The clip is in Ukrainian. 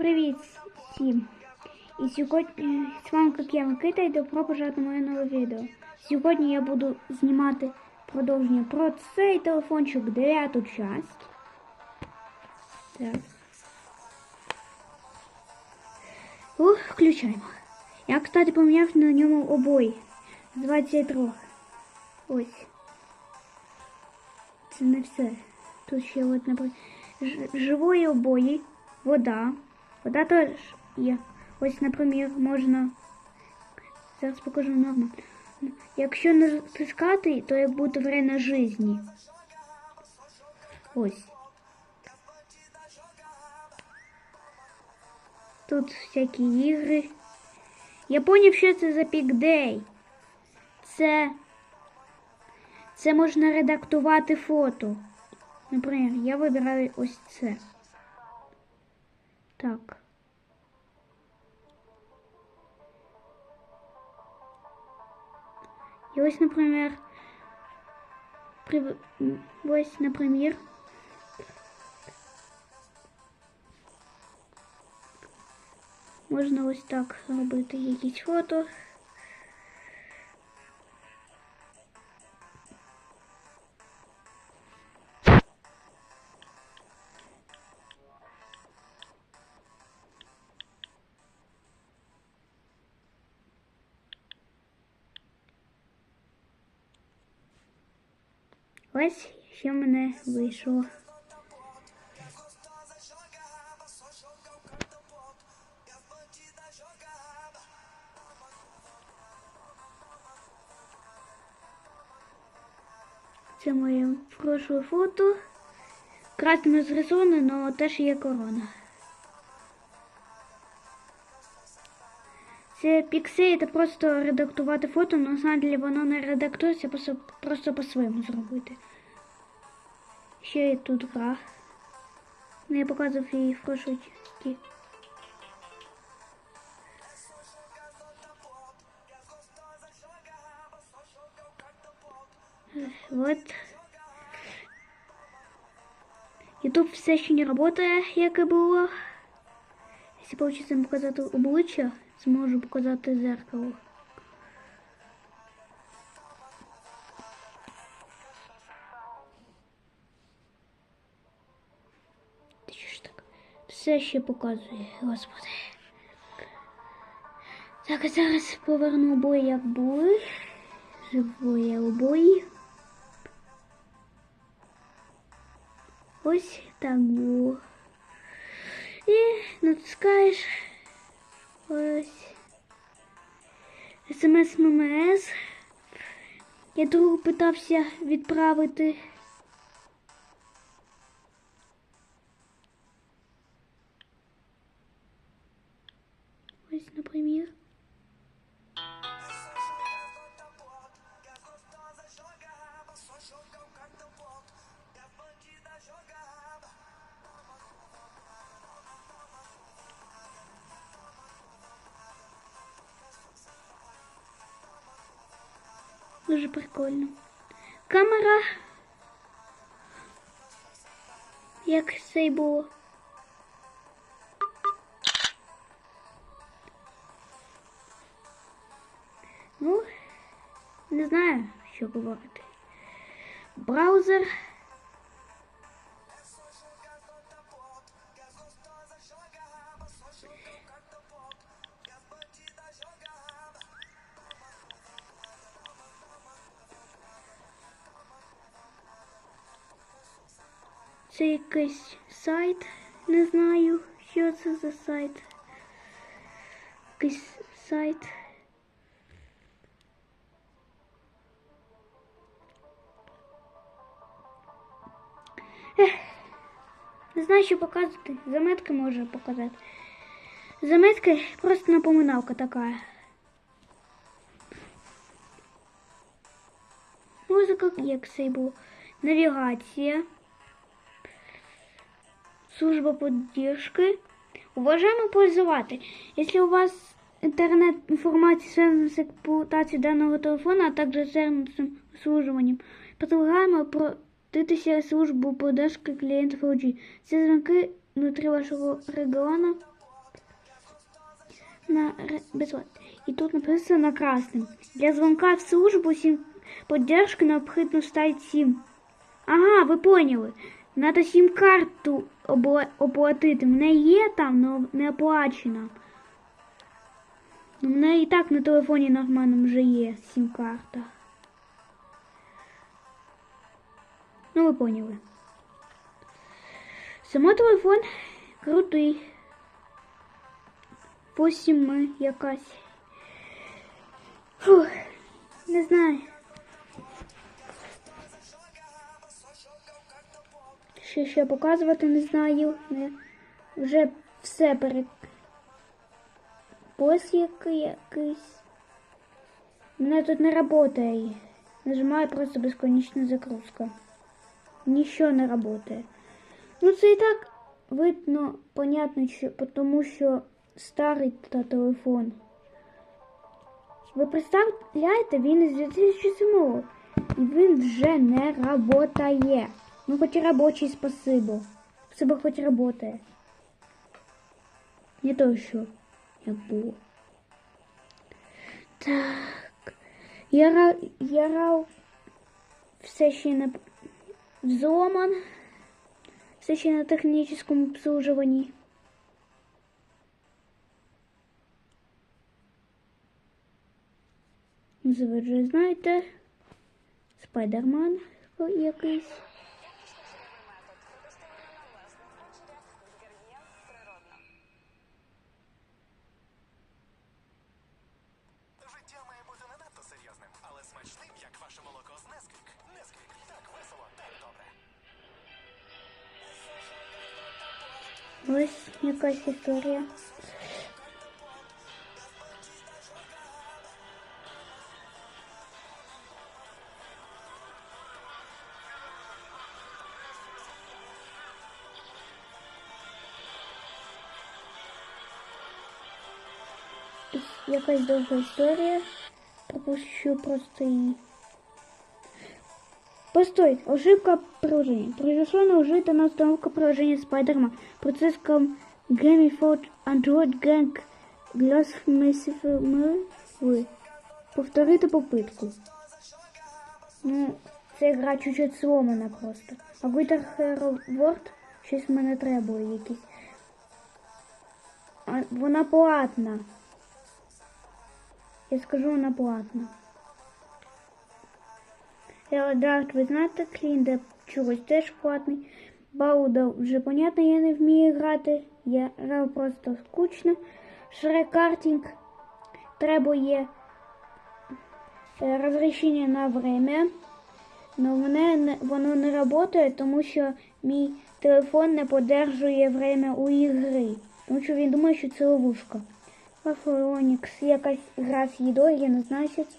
Привіт всім! І сьогодні з вами як я Микита і добро пожаловать на моє нове відео. Сьогодні я буду знімати продовження про цей телефончик дев'яту часть. Так. Ух, включаємо. Я, кстати, поміняв на ньому обої. з 22. Ось. Це не все. Тут ще от, наприклад, живої обої, вода. Вода теж є. Ось, наприклад, можна. Зараз покажу нормально. Якщо натискати, то як буде время жизни. Ось. Тут всякі ігри. Я поняв, що це за пікдей. Це. Це можна редактувати фото. Наприклад, я вибираю ось це. Так. І ось, наприклад, при... ось, наприклад, можна ось так робити якісь фото. Ось що мене вийшло. Це моє прошле фото. Красно зрисоване, але теж є корона. Це піксель, це просто редактувати фото, але на самом деле воно не редактується, просто, по-своєму зробити. Ще є тут гра. Ну, я показував її в прошлій. Вот. Ютуб все ще не працює, як і було. Якщо вийде показати обличчя, зможу показати зеркало. Ти що ж так? Все ще показує, господи. Так, а зараз поверну обої, як були. Живої обої. Ось так було. І натискаєш ось смс ММС. Я другу питався відправити. Дуже прикольно. Камера. Як це й було. Ну, не знаю, що говорити. Браузер. Це якийсь сайт. Не знаю, що це за сайт. Якийсь сайт. Не знаю, що показувати. Заметки можу показати. Заметки просто напоминалка така. Музика, як це було. Навігація. Служба поддержки. Уважаемый пользователь, если у вас интернет-информация связана с эксплуатацией данного телефона, а также с сервисным обслуживанием, предлагаємо обратитися в службу поддержки клієнтів LG. Ці дзвінки внутрі вашого регіону на ре- безплатно. І тут написано красним. Для звонка в службу сім поддержки необхідно ставити сім. Ага, ви поняли. Надо сім-карту обла- оплатити. В мене є там, але не оплачена. Ну, в мене і так на телефоні нормально вже є сім-карта. Ну, ви поняли. Сама телефон крутий. Посім якась. Фух, не знаю. Ще ще показувати не знаю. Не. Вже все пере... Ось який якийсь. Мене тут не працює. Нажимаю просто безконечна загрузка. Нічого не працює. Ну це і так видно, понятно, що, тому що старий та телефон. Ви представляєте, він із 2007 і він вже не працює. Ну хоч і робочий, спасибо. Спасибо, хоч працює. Не то, що як було. Так. Я, ра- я рав все ще не взломан. Все ще на технічному обслуживанні. Ну, Ви вже знаєте. Спайдерман якийсь. Ось якась історія. Ось Якась довга історія. Пропущу просто її. Постой, ошибка приложения. Произошла неужитая установка приложения Spider-Man. Процесс ком Gamified Android Gang Glass Massive. Повторити попитку. Ну, ця гра чуть-чуть сломана просто. А Guitar Hero World щось в мене требує якісь. Вона платна. Я скажу, вона платна. Елдарт, ви знаєте, Клінда чогось теж платний. Бауда вже понятно, я не вмію грати. Я грав просто скучно. Шрекартінг требує е, розрішення на время. Но мене воно не працює, тому що мій телефон не подержує время у ігри. Тому що він думає, що це ловушка. Фафронікс, якась гра з їдою, я не знаю, що це.